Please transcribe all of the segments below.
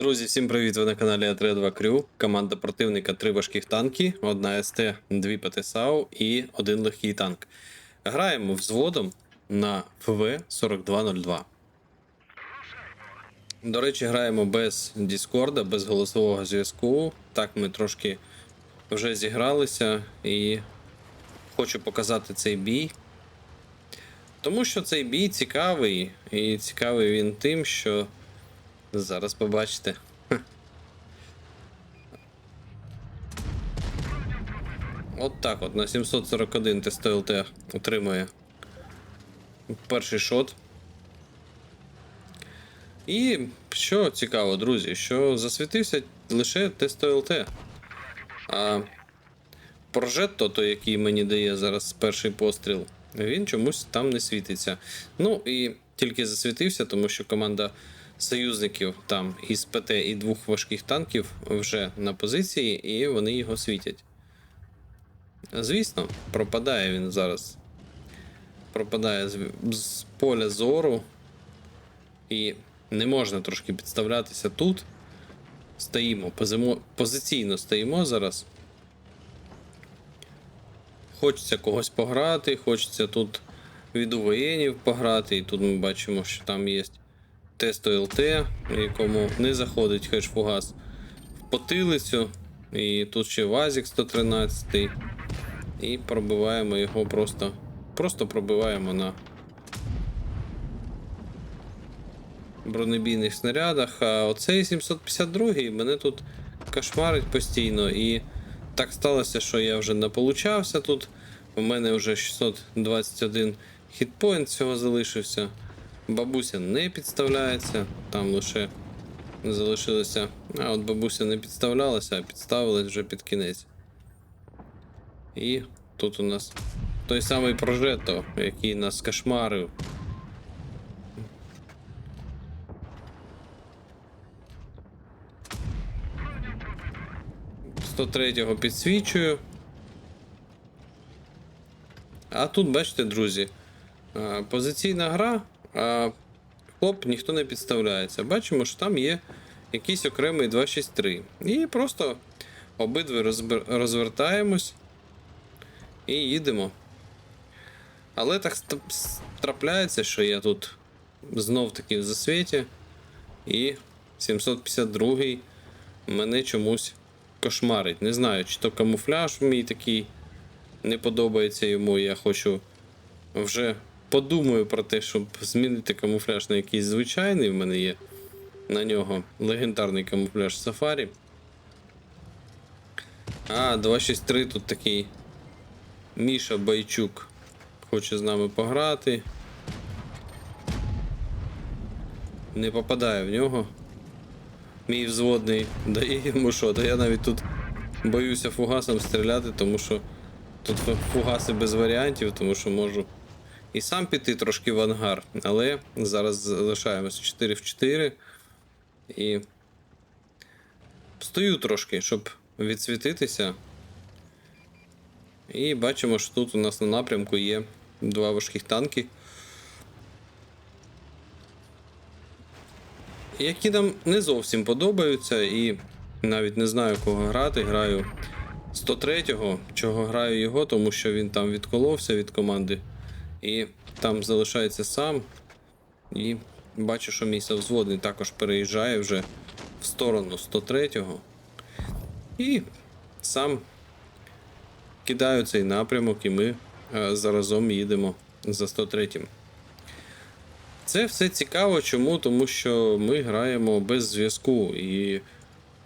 Друзі, всім привіт! Ви на каналі А32 Крю. Команда противника три важких танки, одна СТ, дві ПТСАУ і один легкий танк. Граємо взводом на ФВ 4202. До речі, граємо без Діскорда, без голосового зв'язку. Так ми трошки вже зігралися і хочу показати цей бій. Тому що цей бій цікавий, і цікавий він тим, що Зараз побачите. Хе. От так от на 741 ТСТЛТ отримує перший шот. І що цікаво, друзі, що засвітився лише ТСТЛТ. А прожетто, той, який мені дає зараз перший постріл, він чомусь там не світиться. Ну і тільки засвітився, тому що команда союзників там із ПТ і двох важких танків вже на позиції, і вони його світять. Звісно, пропадає він зараз. Пропадає з, з поля зору. І не можна трошки підставлятися тут. Стоїмо, позимо, позиційно стоїмо зараз. Хочеться когось пограти, хочеться тут від УВНів пограти, і тут ми бачимо, що там є тесту ЛТ, якому не заходить хеш-фугас в потилицю. І тут ще Вазік 113. І пробиваємо його просто. Просто пробиваємо на бронебійних снарядах. А оцей 752 мене тут кошмарить постійно. І так сталося, що я вже наполучався тут. У мене вже 621 хітпоінт всього залишився. Бабуся не підставляється, там лише залишилося. А от бабуся не підставлялася, а підставилась вже під кінець. І тут у нас той самий прожето, який нас кошмарив. Сто третього підсвічую. А тут, бачите, друзі, позиційна гра, а хлоп ніхто не підставляється. Бачимо, що там є якийсь окремий 263. І просто обидві розвертаємось і їдемо. Але так трапляється, що я тут знов таки в засвіті, і 752 мене чомусь кошмарить. Не знаю, чи то камуфляж мій такий не подобається йому. Я хочу вже подумаю про те, щоб змінити камуфляж на якийсь звичайний. В мене є на нього легендарний камуфляж Safari. А, 263 тут такий Міша Байчук хоче з нами пограти. Не попадає в нього. Мій взводний дає йому що, та я навіть тут боюся фугасом стріляти, тому що тут фугаси без варіантів, тому що можу і сам піти трошки в ангар, але зараз залишаємося 4 в 4. І стою трошки, щоб відсвітитися. І бачимо, що тут у нас на напрямку є два важких танки. Які нам не зовсім подобаються, і навіть не знаю, кого грати. Граю 103-го, чого граю його, тому що він там відколовся від команди. І там залишається сам. І бачу, що мій совзводний також переїжджає вже в сторону 103-го. І сам кидаю цей напрямок, і ми е, заразом їдемо за 103-м. Це все цікаво, чому? Тому що ми граємо без зв'язку, і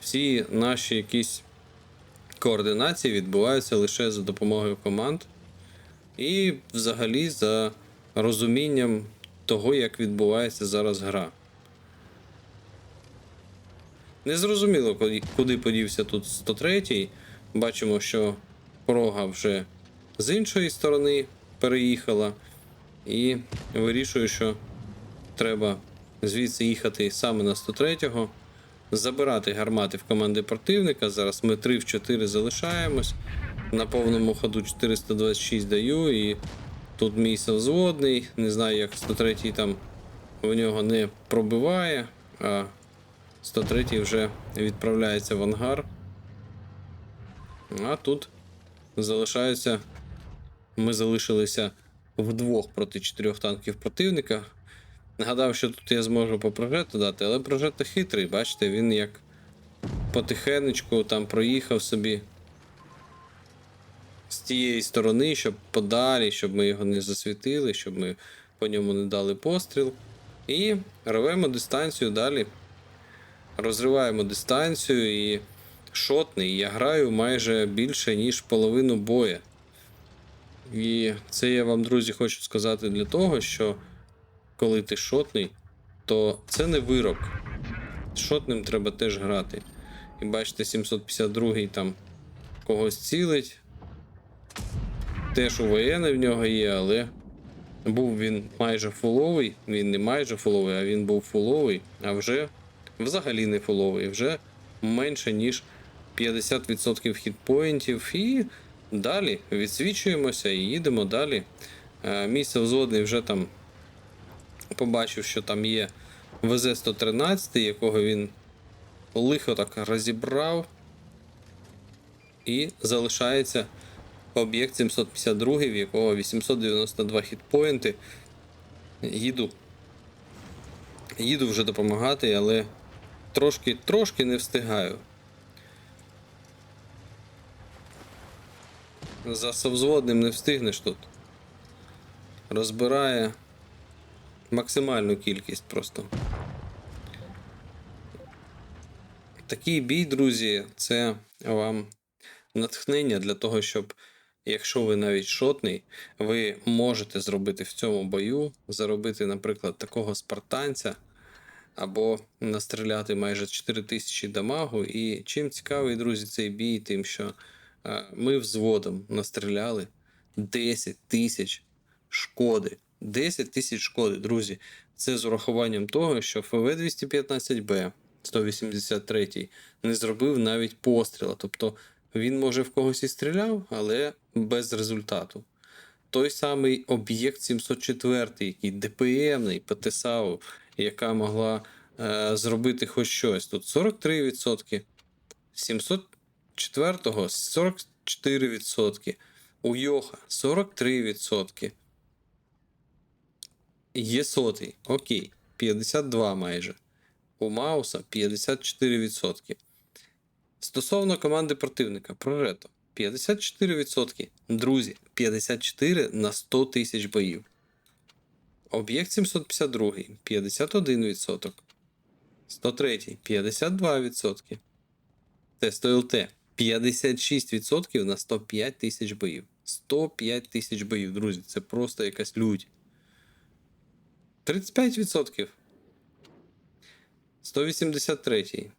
всі наші якісь координації відбуваються лише за допомогою команд. І взагалі за розумінням того, як відбувається зараз гра. Незрозуміло, куди- подівся тут 103-й. Бачимо, що прога вже з іншої сторони переїхала. І вирішую, що треба звідси їхати саме на 103-го, забирати гармати в команди противника. Зараз ми 3 в 4 залишаємось. На повному ходу 426 даю, і тут мій совзводний. Не знаю, як 103 там в нього не пробиває, а 103 вже відправляється в ангар. А тут залишаються. Ми залишилися вдвох проти чотирьох танків противника. Нагадав, що тут я зможу по прожету дати, але прожета хитрий, бачите, він як потихенечку там проїхав собі тієї сторони, щоб подалі, щоб ми його не засвітили, щоб ми по ньому не дали постріл. І рвемо дистанцію далі. Розриваємо дистанцію і шотний. Я граю майже більше, ніж половину боя. І це я вам, друзі, хочу сказати для того, що коли ти шотний, то це не вирок. Шотним треба теж грати. І бачите, 752 там когось цілить. Теж у воєнний в нього є, але був він майже фуловий. Він не майже фуловий, а він був фуловий, а вже взагалі не фуловий, вже менше, ніж 50% хітпоінтів. І далі відсвічуємося і їдемо далі. Е, Місце взводний вже там побачив, що там є ВЗ-113, якого він лихо так розібрав. І залишається об'єкт 752, в якого 892 хітпоінти. Їду. Їду вже допомагати, але трошки, трошки не встигаю. За совзводним не встигнеш тут. Розбирає максимальну кількість просто. Такий бій, друзі, це вам натхнення для того, щоб, якщо ви навіть шотний, ви можете зробити в цьому бою, заробити, наприклад, такого спартанця, або настріляти майже 4000 дамагу. І чим цікавий, друзі, цей бій, тим, що е, ми взводом настріляли 10 тисяч шкоди. 10 тисяч шкоди, друзі. Це з урахуванням того, що ФВ-215Б 183 не зробив навіть постріла. Тобто він, може, в когось і стріляв, але без результату. Той самий об'єкт 704, який ДПМний, ПТСАУ, яка могла е, зробити хоч щось. Тут 43%, 704-го 44%, у Йоха 43%. Є сотий, окей, 52 майже. У Мауса 54%. Стосовно команди противника, Прорето 54%. Друзі, 54 на 100 тисяч боїв. Об'єкт 752 51%. 103 52%. Тест ОЛТ 56% на 105 тисяч боїв. 105 тисяч боїв, друзі, це просто якась лють. 35%. 183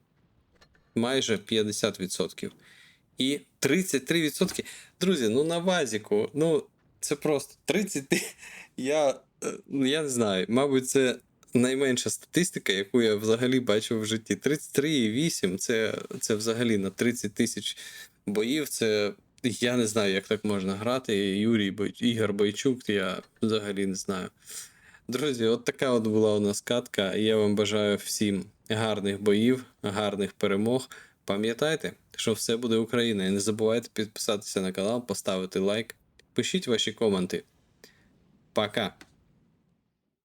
майже 50%. І 33%. Друзі, ну на Вазіку, ну це просто 30. Я, е, ну, я не знаю, мабуть, це найменша статистика, яку я взагалі бачив в житті. 33,8 це, це взагалі на 30 тисяч боїв. Це я не знаю, як так можна грати. Юрій Бой... Ігор Бойчук, я взагалі не знаю. Друзі, от така от була у нас катка. Я вам бажаю всім гарних боїв, гарних перемог. Пам'ятайте, що все буде Україна. І не забувайте підписатися на канал, поставити лайк. Пишіть ваші коменти. Пока!